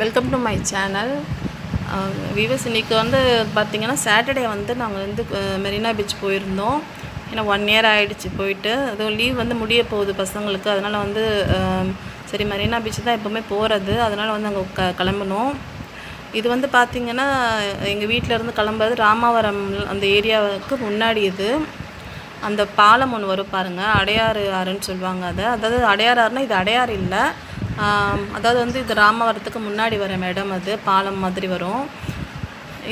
Welcome to my channel viewers இன்றைக்கி வந்து பார்த்திங்கன்னா சாட்டர்டே வந்து நாங்கள் வந்து மெரினா பீச் போயிருந்தோம். ஏன்னா ஒன் இயர் ஆகிடுச்சு போயிட்டு. அதுவும் லீவ் வந்து முடிய போகுது பசங்களுக்கு. அதனால் வந்து சரி மெரினா பீச் தான் எப்போவுமே போகிறது அதனால் வந்து அங்கே க கிளம்புனோம். இது வந்து பார்த்திங்கன்னா எங்கள் வீட்டிலேருந்து கிளம்புறது ராமாவரம் அந்த ஏரியாவுக்கு முன்னாடி இது. அந்த பாலம் ஒன்று வரும் பாருங்கள் அடையாறு ஆறுன்னு சொல்லுவாங்க அதை. அதாவது அடையாறு ஆறுனா இது அடையாறு இல்லை. அதாவது வந்து இது ராமவரத்துக்கு முன்னாடி வர இடம் அது பாலம் மாதிரி வரும்.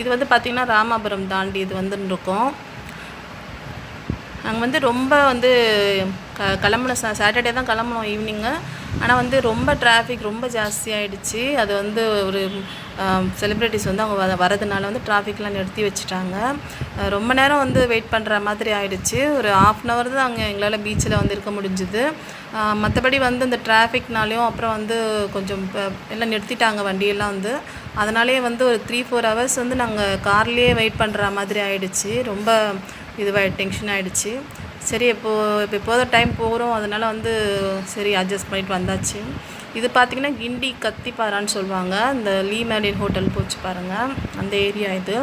இது வந்து பார்த்திங்கன்னா ராமாபுரம் தாண்டி இது வந்துன்னு இருக்கும் நாங்கள் வந்து ரொம்ப வந்து கிளம்புன சா சாட்டர்டே தான் கிளம்புனோம் ஈவினிங்கு ஆனால் வந்து ரொம்ப டிராஃபிக் ரொம்ப ஜாஸ்தியாகிடுச்சு அது வந்து ஒரு செலிப்ரிட்டிஸ் வந்து அவங்க வரதுனால வந்து டிராஃபிக்லாம் நிறுத்தி வச்சுட்டாங்க. ரொம்ப நேரம் வந்து வெயிட் பண்ணுற மாதிரி ஆகிடுச்சு ஒரு ஆஃப் அன் ஹவர் தான் அங்கே எங்களால் பீச்சில் வந்து இருக்க முடிஞ்சுது. மற்றபடி வந்து இந்த டிராஃபிக்னாலையும் அப்புறம் வந்து கொஞ்சம் எல்லாம் நிறுத்திட்டாங்க வண்டியெல்லாம் வந்து. அதனாலேயே வந்து ஒரு த்ரீ ஃபோர் ஹவர்ஸ் வந்து நாங்கள் கார்லேயே வெயிட் பண்ணுற மாதிரி ஆகிடுச்சு ரொம்ப இதுவாக டென்ஷன் ஆகிடுச்சு சரி இப்போது இப்போ இப்போத டைம் போகிறோம் அதனால் வந்து சரி அட்ஜஸ்ட் பண்ணிட்டு வந்தாச்சு. இது பார்த்திங்கன்னா கிண்டி கத்திப்பாரான்னு சொல்லுவாங்க. இந்த லீ மேலின் ஹோட்டல் போச்சு பாருங்கள் அந்த ஏரியா இது.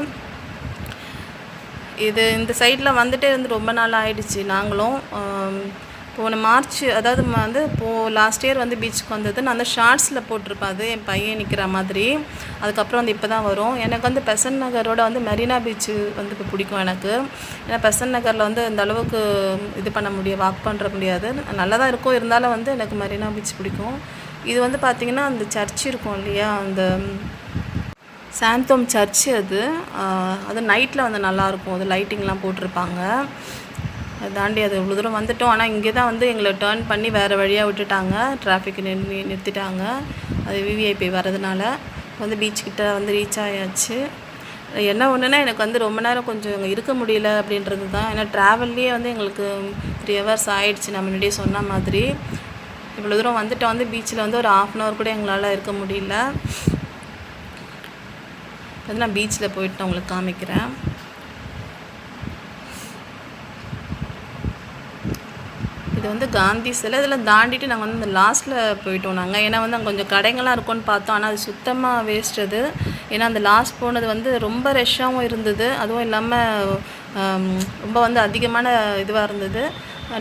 இது இந்த சைடில் வந்துட்டே இருந்து ரொம்ப நாள் ஆயிடுச்சு. நாங்களும் போன மார்ச் அதாவது வந்து இப்போது லாஸ்ட் இயர் வந்து பீச்சுக்கு வந்தது. நான் அந்த ஷார்ட்ஸில் போட்டிருப்பேன். அது என் பையன் நிற்கிற மாதிரி. அதுக்கப்புறம் வந்து இப்போ தான் வரும். எனக்கு வந்து பெசன் நகரோட வந்து மெரினா பீச்சு வந்து இப்போ பிடிக்கும் எனக்கு. ஏன்னா பெசன் நகரில் வந்து இந்த அளவுக்கு இது பண்ண முடியாது வாக் பண்ணுற முடியாது. நல்லா தான் இருக்கும். இருந்தாலும் வந்து எனக்கு மெரினா பீச் பிடிக்கும். இது வந்து பார்த்திங்கன்னா அந்த சர்ச் இருக்கும் இல்லையா? அந்த சாந்தோம் சர்ச்சு அது. அது நைட்டில் வந்து நல்லாயிருக்கும் அது லைட்டிங்லாம் போட்டிருப்பாங்க. தாண்டி அது இவ்வளோ தூரம் வந்துட்டோம். ஆனால் இங்கே தான் வந்து எங்களை டேர்ன் பண்ணி வேறு வழியாக விட்டுட்டாங்க. டிராஃபிக் நின் நிறுத்திட்டாங்க. அது விவிஐபி வரதுனால வந்து பீச் கிட்ட வந்து ரீச் ஆயாச்சு. என்ன ஒன்றுனா எனக்கு வந்து ரொம்ப நேரம் கொஞ்சம் இங்கே இருக்க முடியல அப்படின்றது தான் ஏன்னா ட்ராவல்லையே வந்து எங்களுக்கு த்ரீ ஹவர்ஸ் ஆயிடுச்சு. நான் முன்னாடியே சொன்ன மாதிரி. இவ்வளோ தூரம் வந்துட்டோம். வந்து பீச்சில் வந்து ஒரு ஆஃப் அன் ஹவர் கூட எங்களால் இருக்க முடியல. வந்து நான் பீச்சில் போயிட்டு உங்களுக்கு காமிக்கிறேன். இது வந்து காந்தி சிலை. இதெல்லாம் தாண்டிட்டு நாங்கள் வந்து இந்த லாஸ்ட்டில் போயிட்டோம் நாங்கள் ஏன்னா வந்து அங்கே கொஞ்சம் கடைங்கள்லாம் இருக்கும்னு பார்த்தோம். ஆனால் அது சுத்தமாக வேஸ்ட் அது. ஏன்னா அந்த லாஸ்ட் போனது வந்து ரொம்ப ரஷ்ஷாகவும் இருந்தது. அதுவும் இல்லாமல் ரொம்ப வந்து அதிகமான இதுவாக இருந்தது.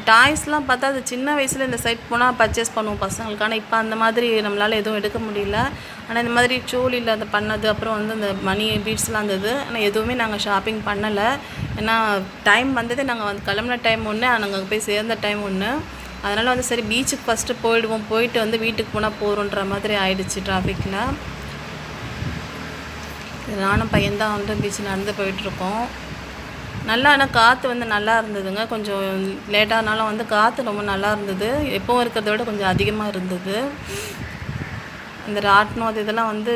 டாய்ஸ்லாம் பார்த்தா அது சின்ன வயசில் இந்த சைட் போனால் பர்ச்சேஸ் பண்ணுவோம் பசங்களுக்கு. ஆனால் இப்போ அந்த மாதிரி நம்மளால் எதுவும் எடுக்க முடியல. ஆனால் இந்த மாதிரி சோழியில் அதை பண்ணது அப்புறம் வந்து அந்த மணி பீட்ஸ்லாம் இருந்தது ஆனால் எதுவுமே நாங்கள் ஷாப்பிங் பண்ணலை. ஏன்னா டைம் வந்ததே நாங்கள் வந்து கிளம்புன டைம் ஒன்று நாங்கள் அங்கே போய் சேர்ந்த டைம் ஒன்று அதனால் வந்து சரி பீச்சுக்கு ஃபஸ்ட்டு போயிடுவோம். போயிட்டு வந்து வீட்டுக்கு போனால் போகிறோன்ற மாதிரி ஆயிடுச்சு டிராஃபிக்கில் நானும் பையன்தான் வந்து பீச் நடந்து போயிட்டுருக்கோம். நல்லா ஆனால் காற்று வந்து நல்லா இருந்ததுங்க. கொஞ்சம் லேட்டானாலும் வந்து காற்று ரொம்ப நல்லா இருந்தது. எப்போவும் இருக்கிறத விட கொஞ்சம் அதிகமாக இருந்தது. இந்த ராட்டினம் அது இதெல்லாம் வந்து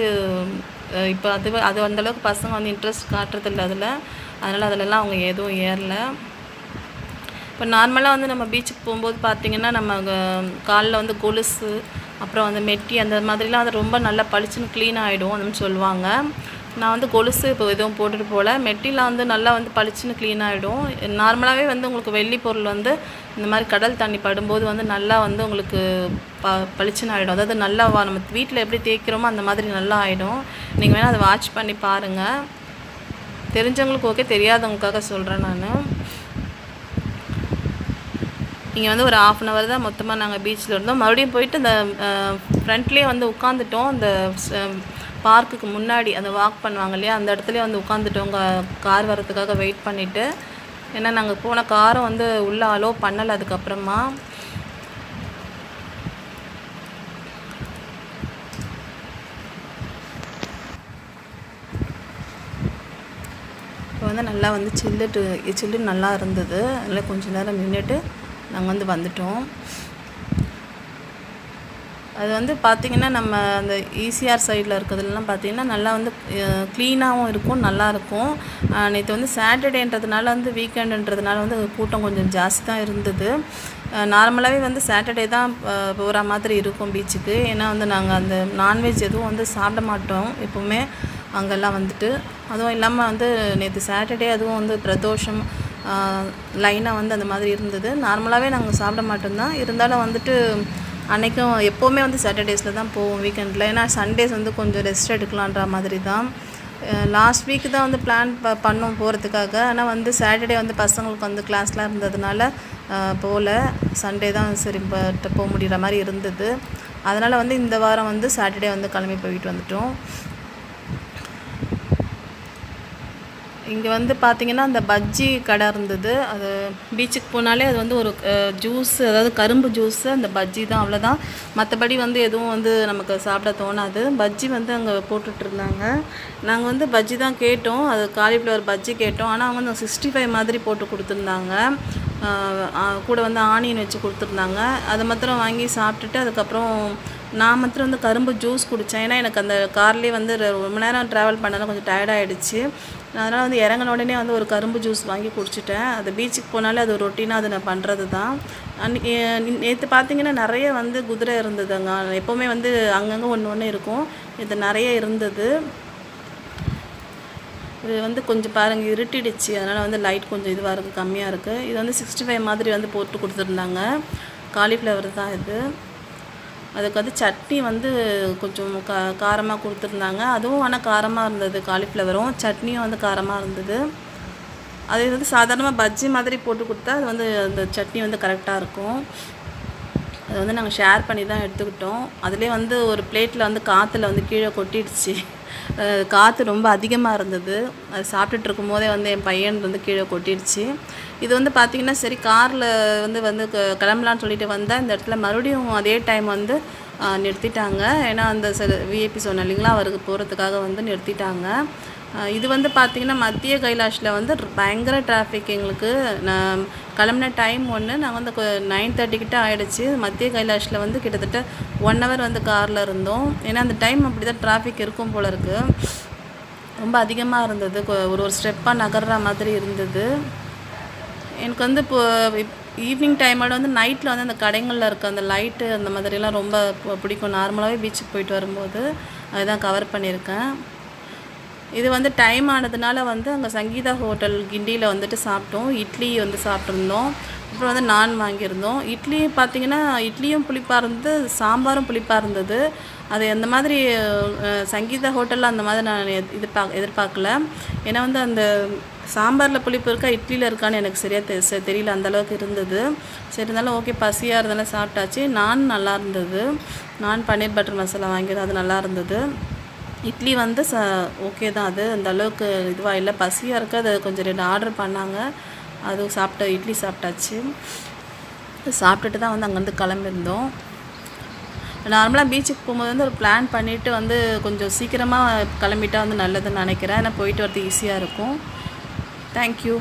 இப்போ அது அது அந்தளவுக்கு பசங்க வந்து இன்ட்ரெஸ்ட் காட்டுறதில்ல அதில். அதனால் அதிலலாம் அவங்க எதுவும் ஏறல. இப்போ நார்மலாக வந்து நம்ம பீச்சுக்கு போகும்போது பார்த்திங்கன்னா நம்ம காலில் வந்து கொலுசு அப்புறம் வந்து மெட்டி அந்த மாதிரிலாம் அது ரொம்ப நல்லா பளிச்சுன்னு க்ளீன் ஆகிடும் அப்படின்னு சொல்லுவாங்க. நான் வந்து கொலுசு இப்போ எதுவும் போட்டுட்டு போகல. மெட்டிலாம் வந்து நல்லா வந்து பளிச்சுன்னு க்ளீன் ஆகிடும் நார்மலாகவே வந்து உங்களுக்கு வெள்ளி பொருள் வந்து இந்த மாதிரி கடல் தண்ணி படும்போது வந்து நல்லா வந்து உங்களுக்கு ப பளிச்சுன்னு ஆகிடும் அதாவது நல்லா வா- நம்ம வீட்டில் எப்படி தேய்க்கிறோமோ அந்த மாதிரி நல்லா ஆகிடும் நீங்கள் வேணால் அதை வாட்ச் பண்ணி பாருங்கள் தெரிஞ்சவங்களுக்கு ஓகே தெரியாதவங்களுக்காக சொல்கிறேன் நான். இங்கே வந்து ஒரு ஆஃப் அன் ஹவர் தான் மொத்தமாக நாங்கள் பீச்சில் இருந்தோம். மறுபடியும் போயிட்டு அந்த ஃப்ரண்ட்லேயே வந்து உட்காந்துட்டோம் அந்த பார்க்குக்கு முன்னாடி அந்த வாக் பண்ணுவாங்க இல்லையா? அந்த இடத்துலயே வந்து உட்காந்துட்டோம் கார் வர்றதுக்காக வெயிட் பண்ணிவிட்டு ஏன்னா நாங்கள் போன காரை வந்து உள்ளே அலோ பண்ணலை அதுக்கப்புறமா. இப்போ வந்து நல்லா வந்து சில்லுட்டு சில்லு நல்லா இருந்தது. அதில் கொஞ்சம் நேரம் நின்றுட்டு நாங்கள் வந்து வந்துட்டோம். அது வந்து பார்த்திங்கன்னா நம்ம அந்த ஈசிஆர் சைடில் இருக்கிறதுலாம் பார்த்திங்கன்னா நல்லா வந்து க்ளீனாகவும் இருக்கும் நல்லாயிருக்கும். நேற்று வந்து சாட்டர்டேன்றதுனால வந்து வீக்கெண்டுன்றதுனால வந்து கூட்டம் கொஞ்சம் ஜாஸ்தி தான் இருந்தது. நார்மலாகவே வந்து சாட்டர்டே தான் போகிற மாதிரி இருக்கும் பீச்சுக்கு ஏன்னா வந்து நாங்கள் அந்த நான்வெஜ் எதுவும் வந்து சாப்பிட மாட்டோம் எப்போவுமே அங்கெல்லாம் வந்துட்டு. அதுவும் இல்லாமல் வந்து நேற்று சாட்டர்டே அதுவும் வந்து பிரதோஷம் லைனாக வந்து அந்த மாதிரி இருந்தது. நார்மலாகவே நாங்கள் சாப்பிட மாட்டோம் தான். இருந்தாலும் வந்துட்டு அன்றைக்கும் எப்போவுமே வந்து சாட்டர்டேஸில் தான் போவோம் வீக்கெண்டில் ஏன்னா சண்டேஸ் வந்து கொஞ்சம் ரெஸ்ட் எடுக்கலான்ற மாதிரி தான் லாஸ்ட் வீக் தான் வந்து பிளான் ப பண்ணோம் போகிறதுக்காக ஆனால் வந்து சாட்டர்டே வந்து பசங்களுக்கு வந்து கிளாஸ்லாம் இருந்ததுனால போகல சண்டே தான் சரி போக முடிகிற மாதிரி இருந்தது. அதனால் வந்து இந்த வாரம் வந்து சாட்டர்டே வந்து கிளம்பி போயிட்டு வந்துட்டோம். இங்கே வந்து பார்த்தீங்கன்னா அந்த பஜ்ஜி கடை இருந்தது. அது பீச்சுக்கு போனாலே அது வந்து ஒரு ஜூஸ் அதாவது கரும்பு ஜூஸு அந்த பஜ்ஜி தான் அவ்வளோதான் மற்றபடி வந்து எதுவும் வந்து நமக்கு சாப்பிட தோணாது. பஜ்ஜி வந்து அங்கே போட்டுட்டு இருந்தாங்க. நாங்கள் வந்து பஜ்ஜி தான் கேட்டோம். அது காலிஃப்ளவர் பஜ்ஜி கேட்டோம். ஆனால் அவங்க வந்து சிக்ஸ்டி ஃபைவ் மாதிரி போட்டு கொடுத்துருந்தாங்க. கூட வந்து ஆனியன் வச்சு கொடுத்துருந்தாங்க. அதை மாத்திரம் வாங்கி சாப்பிட்டுட்டு அதுக்கப்புறம் நான் மாத்திரம் வந்து கரும்பு ஜூஸ் குடித்தேன் ஏன்னா எனக்கு அந்த கார்லேயே வந்து ரெ- ரொம்ப நேரம் ட்ராவல் பண்ணாலும் கொஞ்சம் டயர்டாகிடுச்சு அதனால் வந்து இறங்கின உடனே வந்து ஒரு கரும்பு ஜூஸ் வாங்கி குடிச்சிட்டேன். அது பீச்சுக்கு போனாலே அது ரொட்டீனாக அதை நான் பண்ணுறது தான் அன்னைக்கு நேற்று பார்த்தீங்கன்னா நிறைய வந்து குதிரை இருந்ததுங்க. எப்போவுமே வந்து அங்கங்கே ஒன்று ஒன்று இருக்கும். இது நிறைய இருந்தது. இது வந்து கொஞ்சம் பாருங்கள் இருட்டிடுச்சு. அதனால் வந்து லைட் கொஞ்சம் இதுவாக இருக்குது கம்மியாக இருக்குது இது வந்து சிக்ஸ்டி ஃபைவ் மாதிரி வந்து போட்டு கொடுத்துருந்தாங்க. காலிஃப்ளவர் தான் இது. அதுக்கு வந்து சட்னி வந்து கொஞ்சம் கா காரமாக கொடுத்துருந்தாங்க. அதுவும் ஆனால் காரமாக இருந்தது காலிஃப்ளவரும் சட்னியும் வந்து காரமாக இருந்தது. அது வந்து சாதாரணமாக பஜ்ஜி மாதிரி போட்டு கொடுத்தா அது வந்து அந்த சட்னி வந்து கரெக்டாக இருக்கும். அதை வந்து நாங்கள் ஷேர் பண்ணி தான் எடுத்துக்கிட்டோம். அதுலேயே வந்து ஒரு பிளேட்டில் வந்து காற்றுல வந்து கீழே கொட்டிடுச்சு. காற்று ரொம்ப அதிகமாக இருந்தது. அது சாப்பிட்டுட்டு இருக்கும் போதே வந்து என் பையன் வந்து கீழே கொட்டிடுச்சு. இது வந்து பார்த்திங்கன்னா சரி காரில் வந்து வந்து க- கிளம்பலான்னு சொல்லிட்டு வந்தால் இந்த இடத்துல மறுபடியும் அதே டைம் வந்து நிறுத்திட்டாங்க. ஏன்னா அந்த சில விஐபி சொன்ன இல்லைங்களா? அவருக்கு போகிறதுக்காக வந்து நிறுத்திட்டாங்க. இது வந்து பார்த்திங்கன்னா மத்திய கைலாஷில் வந்து பயங்கர டிராஃபிக் எங்களுக்கு. நான் கிளம்புன டைம் ஒன்று நாங்கள் வந்து நைன் தேர்ட்டிக்கிட்ட ஆகிடுச்சு மத்திய கைலாஷில் வந்து கிட்டத்தட்ட ஒன் ஹவர் வந்து காரில் இருந்தோம். ஏன்னா அந்த டைம் அப்படி தான் டிராஃபிக் இருக்கும் போல இருக்குது ரொம்ப அதிகமாக இருந்தது. ஒரு ஒரு ஸ்டெப்பாக நகர்ற மாதிரி இருந்தது. எனக்கு வந்து இப்போ ஈவினிங் டைமோட வந்து நைட்டில் வந்து அந்த கடைங்களில் இருக்க அந்த லைட்டு அந்த மாதிரிலாம் ரொம்ப பிடிக்கும். நார்மலாகவே பீச்சுக்கு போயிட்டு வரும்போது அதுதான் கவர் பண்ணியிருக்கேன். இது வந்து டைம் ஆனதுனால வந்து அங்கே சங்கீதா ஹோட்டல் கிண்டியில் வந்துட்டு சாப்பிட்டோம். இட்லி வந்து சாப்பிட்ருந்தோம் அப்புறம் வந்து நான் வாங்கியிருந்தோம். இட்லி பார்த்தீங்கன்னா இட்லியும் புளிப்பாக இருந்தது சாம்பாரும் புளிப்பாக இருந்தது. அது அந்த மாதிரி சங்கீதா ஹோட்டலில் அந்த மாதிரி நான் எதிர்- எதிர்பார்க்கல. ஏன்னா வந்து அந்த சாம்பாரில் புளிப்பு இருக்கா இட்லியில் இருக்கான்னு எனக்கு சரியாக தெ தெரியல. அந்த அளவுக்கு இருந்தது. சரி இருந்தாலும் ஓகே பசியாக இருந்தாலும் சாப்பிட்டாச்சு. நான் நல்லா இருந்தது. நான் பன்னீர் பட்டர் மசாலா வாங்கியது அது நல்லா இருந்தது. இட்லி வந்து ச ஓகே தான். அது அந்த அளவுக்கு இதுவாக இல்லை. பசியாக இருக்குது அது கொஞ்சம் ரெண்டு ஆர்டர் பண்ணாங்க. அது சாப்பிட்ட இட்லி சாப்பிட்டாச்சு. சாப்பிட்டுட்டு தான் வந்து அங்கேருந்து கிளம்பியிருந்தோம். நார்மலாக பீச்சுக்கு போகும்போது வந்து ஒரு பிளான் பண்ணிவிட்டு வந்து கொஞ்சம் சீக்கிரமாக கிளம்பிட்டா வந்து நல்லதுன்னு நினைக்கிறேன். ஏன்னா போயிட்டு வரது ஈஸியாக இருக்கும். தேங்க்யூ